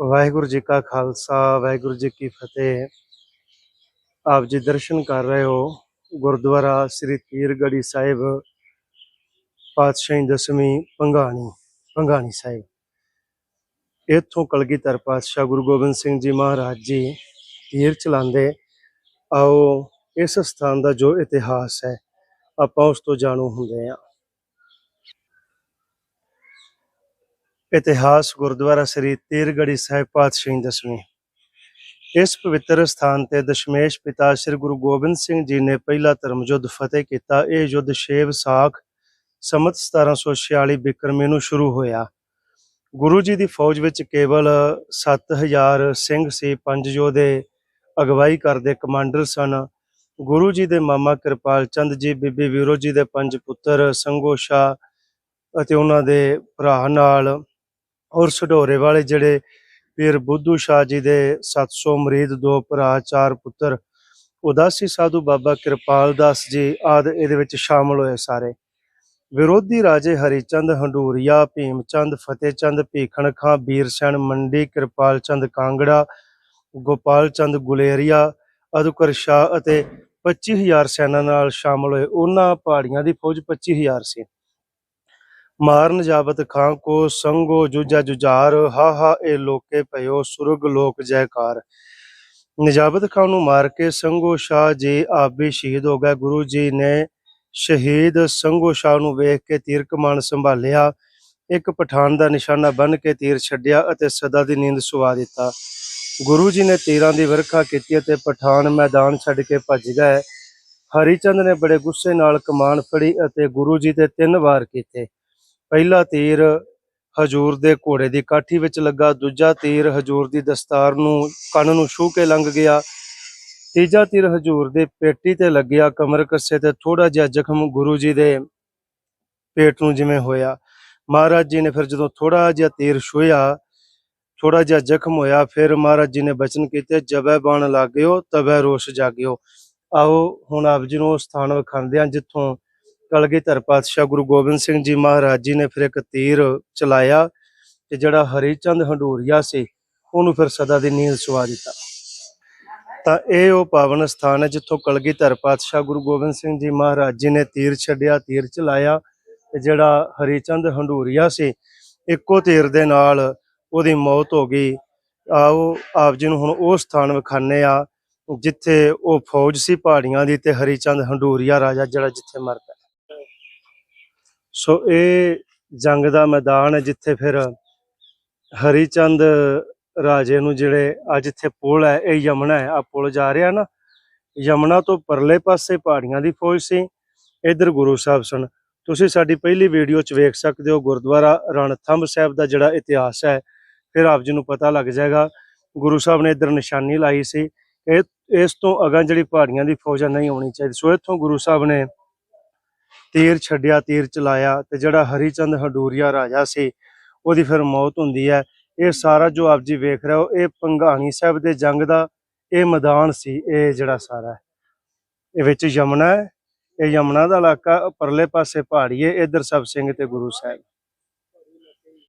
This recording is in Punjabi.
ਵਾਹਿਗੁਰੂ ਜੀ ਕਾ ਖਾਲਸਾ, ਵਾਹਿਗੁਰੂ ਜੀ ਕੀ ਫਤਿਹ। ਆਪ ਜੀ ਦਰਸ਼ਨ ਕਰ ਰਹੇ ਹੋ ਗੁਰਦੁਆਰਾ ਸ੍ਰੀ ਤੀਰਗੜੀ ਸਾਹਿਬ, ਪਾਤਸ਼ਾਹੀ ਦਸਵੀਂ ਪੰਗਾਣੀ ਪੰਗਾਣੀ ਸਾਹਿਬ। ਇੱਥੋਂ ਕਲਗੀਧਰ ਪਾਤਸ਼ਾਹ ਗੁਰੂ ਗੋਬਿੰਦ ਸਿੰਘ ਜੀ ਮਹਾਰਾਜ ਜੀ ਤੀਰ ਚਲਾਉਂਦੇ। ਆਓ, ਇਸ ਸਥਾਨ ਦਾ ਜੋ ਇਤਿਹਾਸ ਹੈ, ਆਪਾਂ ਉਸ ਤੋਂ ਜਾਣੂ ਹੁੰਦੇ ਹਾਂ। ਇਤਿਹਾਸ ਗੁਰਦੁਆਰਾ ਸ੍ਰੀ ਤੀਰਗੜੀ ਸਾਹਿਬ ਪਾਤਸ਼ਾਹੀ ਦਸਵੀਂ। ਇਸ ਪਵਿੱਤਰ ਸਥਾਨ ਤੇ ਦਸ਼ਮੇਸ਼ ਪਿਤਾ ਸ੍ਰੀ ਗੁਰੂ ਗੋਬਿੰਦ ਸਿੰਘ ਜੀ ਨੇ ਪਹਿਲਾ ਧਰਮ ਯੁੱਧ ਫਤਿਹ ਕੀਤਾ। ਇਹ ਯੁੱਧ ਛੇ ਵਿਸਾਖ ਸੰਮਤ 1746 ਬਿਕਰਮੀ ਨੂੰ ਸ਼ੁਰੂ ਹੋਇਆ। ਗੁਰੂ ਜੀ ਦੀ ਫੌਜ ਵਿੱਚ ਕੇਵਲ 7000 ਸਿੰਘ ਸੀ, ਪੰਜ ਯੋਧੇ ਅਗਵਾਈ ਕਰਦੇ ਕਮਾਂਡਰ ਸਨ। ਗੁਰੂ ਜੀ ਦੇ ਮਾਮਾ ਕਿਰਪਾਲ ਚੰਦ ਜੀ, ਬੀਬੀ ਵੀਰੋ ਜੀ ਦੇ ਪੰਜ ਪੁੱਤਰ ਸੰਗੋਸ਼ਾ ਅਤੇ ਉਹਨਾਂ ਦੇ ਭਰਾ ਨਾਲ ਔਰ ਸਡੋਰੇ ਵਾਲੇ ਜਿਹੜੇ ਪੀਰ ਬੁੱਧੂ ਸ਼ਾਹ ਜੀ ਦੇ 700 ਮਰੀਦ, ਦੋ ਭਰਾ, ਚਾਰ ਪੁੱਤਰ ਉਦਾਸੀ ਸਾਧੂ ਬਾਬਾ ਕਿਰਪਾਲ ਦਾਸ ਜੀ, ਆਦਿ ਇਹਦੇ ਵਿੱਚ ਸ਼ਾਮਲ ਹੋਏ ਸਾਰੇ। ਵਿਰੋਧੀ ਰਾਜੇ ਹਰੀਚੰਦ, ਹੰਡੂਰੀਆ ਭੀਮ ਚੰਦ ਫਤਿਹ ਭੀਖਣ ਖਾਂ ਵੀਰ ਮੰਡੀ ਕਿਰਪਾਲ ਚੰਦ ਕਾਂਗੜਾ ਗੋਪਾਲ ਚੰਦ ਗੁਲੇਰੀਆ ਅਦੁਕਰ ਸ਼ਾਹ ਅਤੇ 25000 ਸੈਨਾ ਨਾਲ ਸ਼ਾਮਲ ਹੋਏ। ਉਹਨਾਂ ਪਹਾੜੀਆਂ ਦੀ ਫੌਜ 25000 ਸੀ। ਮਾਰਨ ਜਾਬਤ ਖਾਂ ਕੋ ਸੰਗੋ ਜੁਜਾ ਜੁਜਾਰ ਹਾ ਹਾ ਇਹ ਲੋਕੇ ਭਇਓ ਸੁਰਗ ਲੋਕ ਜੈਕਾਰ। ਨਜਾਬਤ ਖਾਂ ਨੂੰ ਮਾਰ ਕੇ ਸੰਗੋ ਸ਼ਾਹ ਜੀ ਆਪ ਵੀ ਸ਼ਹੀਦ ਹੋ ਗਏ। ਗੁਰੂ ਜੀ ਨੇ ਸ਼ਹੀਦ ਸੰਗੋ ਸ਼ਾਹ ਨੂੰ ਵੇਖ ਕੇ ਤੀਰ ਕਮਾਨ ਸੰਭਾਲਿਆ। ਇੱਕ ਪਠਾਨ ਦਾ ਨਿਸ਼ਾਨਾ ਬੰਨ ਕੇ ਤੀਰ ਛੱਡਿਆ ਅਤੇ ਸਦਾ ਦੀ ਨੀਂਦ ਸੁਵਾ ਦਿੱਤਾ। ਗੁਰੂ ਜੀ ਨੇ ਤੀਰਾਂ ਦੀ ਵਰਖਾ ਕੀਤੀ ਅਤੇ ਪਠਾਨ ਮੈਦਾਨ ਛੱਡ ਕੇ ਭੱਜ ਗਏ। ਹਰੀਚੰਦ ਨੇ ਬੜੇ ਗੁੱਸੇ ਨਾਲ ਕਮਾਨ ਫੜੀ ਅਤੇ ਗੁਰੂ ਜੀ ਤੇ ਤਿੰਨ ਵਾਰ ਕੀਤੇ। ਪਹਿਲਾ ਤੀਰ ਹਜੂਰ ਦੇ ਘੋੜੇ ਦੀ ਕਾਠੀ ਵਿੱਚ ਲੱਗਾ, ਦੂਜਾ ਤੀਰ ਹਜੂਰ ਦੀ ਦਸਤਾਰ ਨੂੰ, ਕੰਨ ਨੂੰ ਛੂ ਕੇ ਲੰਘ ਗਿਆ। ਤੀਜਾ ਤੀਰ ਹਜੂਰ ਦੇ ਪੇਟੀ ਤੇ ਲੱਗਿਆ, ਕਮਰ ਕੱਸੇ ਤੇ ਥੋੜਾ ਜਿਹਾ ਜ਼ਖਮ ਗੁਰੂ ਜੀ ਦੇ ਪੇਟ ਨੂੰ ਜਿਵੇਂ ਹੋਇਆ। ਮਹਾਰਾਜ ਜੀ ਨੇ ਫਿਰ ਜਦੋਂ ਥੋੜਾ ਜਿਹਾ ਤੀਰ ਛੂਇਆ ਥੋੜਾ ਜਿਹਾ ਜ਼ਖਮ ਹੋਇਆ, ਫਿਰ ਮਹਾਰਾਜ ਜੀ ਨੇ ਬਚਨ ਕੀਤੇ ਜਬੈ ਬਾਣ ਲਾਗਿਓ ਤਬੈ ਰੋਸ਼ ਜਾਗਿਓ। ਆਓ, ਹੁਣ ਆਪ ਜੀ ਨੂੰ ਉਹ ਸਥਾਨ ਵਿਖਾਉਂਦੇ ਹਾਂ, ਜਿੱਥੋਂ ਕਲਗੀਧਰ ਪਾਤਸ਼ਾਹ ਗੁਰੂ ਗੋਬਿੰਦ ਸਿੰਘ ਜੀ ਮਹਾਰਾਜ ਜੀ ਨੇ ਫਿਰ ਇੱਕ ਤੀਰ ਚਲਾਇਆ ਤੇ ਜਿਹੜਾ ਹਰੀਚੰਦ ਹੰਡੂਰੀਆ ਸੀ, ਉਹਨੂੰ ਫਿਰ ਸਦਾ ਦੀ ਨੀਂਦ ਸੁਆ ਦਿੱਤਾ। ਤਾਂ ਇਹ ਉਹ ਪਾਵਨ ਸਥਾਨ ਹੈ ਜਿੱਥੋਂ ਕਲਗੀਧਰ ਪਾਤਸ਼ਾਹ ਗੁਰੂ ਗੋਬਿੰਦ ਸਿੰਘ ਜੀ ਮਹਾਰਾਜ ਜੀ ਨੇ ਤੀਰ ਛੱਡਿਆ, ਤੀਰ ਚਲਾਇਆ ਤੇ ਜਿਹੜਾ ਹਰੀਚੰਦ ਹੰਡੂਰੀਆ ਸੀ, ਇੱਕੋ ਤੀਰ ਦੇ ਨਾਲ ਉਹਦੀ ਮੌਤ ਹੋ ਗਈ। ਆਓ, ਆਪ ਜੀ ਨੂੰ ਹੁਣ ਉਹ ਸਥਾਨ ਵਿਖਾਣੇ ਆ ਜਿੱਥੇ ਉਹ ਫੌਜ ਸੀ ਪਹਾੜੀਆਂ ਦੀ ਤੇ ਹਰੀਚੰਦ ਹੰਡੂਰੀਆ ਰਾਜਾ ਜਿਹੜਾ ਜਿੱਥੇ ਮਰਦਾ। ਸੋ ਇਹ ਜੰਗ ਦਾ ਮੈਦਾਨ ਹੈ ਜਿੱਥੇ ਫਿਰ ਹਰੀਚੰਦ ਰਾਜੇ ਨੂੰ ਜਿਹੜੇ ਅੱਜ ਇੱਥੇ ਪੁਲ ਹੈ, ਇਹ ਯਮਨਾ ਹੈ। ਆ ਪੁਲ ਜਾ ਰਿਹਾ ਨਾ, ਯਮਨਾ ਤੋਂ ਪਰਲੇ ਪਾਸੇ ਪਹਾੜੀਆਂ ਦੀ ਫੌਜ ਸੀ, ਇਧਰ ਗੁਰੂ ਸਾਹਿਬ ਸਨ। ਤੁਸੀਂ ਸਾਡੀ ਪਹਿਲੀ ਵੀਡੀਓ 'ਚ ਵੇਖ ਸਕਦੇ ਹੋ, ਗੁਰਦੁਆਰਾ ਰਣਥੰਭ ਸਾਹਿਬ ਦਾ ਜਿਹੜਾ ਇਤਿਹਾਸ ਹੈ, ਫਿਰ ਆਪ ਜੀ ਨੂੰ ਪਤਾ ਲੱਗ ਜਾਏਗਾ। ਗੁਰੂ ਸਾਹਿਬ ਨੇ ਇਧਰ ਨਿਸ਼ਾਨੀ ਲਾਈ ਸੀ। ਇਹ, ਇਸ ਤੋਂ ਅਗਾਂ ਜਿਹੜੀ ਪਹਾੜੀਆਂ ਦੀ ਫੌਜ ਆ ਨਹੀਂ ਆਉਣੀ ਚਾਹੀਦੀ। ਸੋ ਇੱਥੋਂ ਗੁਰੂ ਸਾਹਿਬ ਨੇ ਤੀਰ ਛੱਡਿਆ, ਤੀਰ ਚਲਾਇਆ ਤੇ ਜਿਹੜਾ ਹਰੀਚੰਦ ਹਡੂਰੀਆ ਰਾਜਾ ਸੀ, ਉਹਦੀ ਫਿਰ ਮੌਤ ਹੁੰਦੀ ਹੈ। ਇਹ ਸਾਰਾ ਜੋ ਆਪ ਜੀ ਵੇਖ ਰਹੇ ਹੋ, ਇਹ ਪੰਘਾਣੀ ਸਾਹਿਬ ਦੇ ਜੰਗ ਦਾ ਇਹ ਮੈਦਾਨ ਸੀ, ਇਹ ਜਿਹੜਾ ਸਾਰਾ ਇਹ ਵਿੱਚ ਯਮਨਾ ਹੈ, ਇਹ ਯਮਨਾ ਦਾ ਇਲਾਕਾ, ਪਰਲੇ ਪਾਸੇ ਪਹਾੜੀ ਹੈ, ਇਧਰ ਸਭ ਸਿੰਘ ਤੇ ਗੁਰੂ ਸਾਹਿਬ।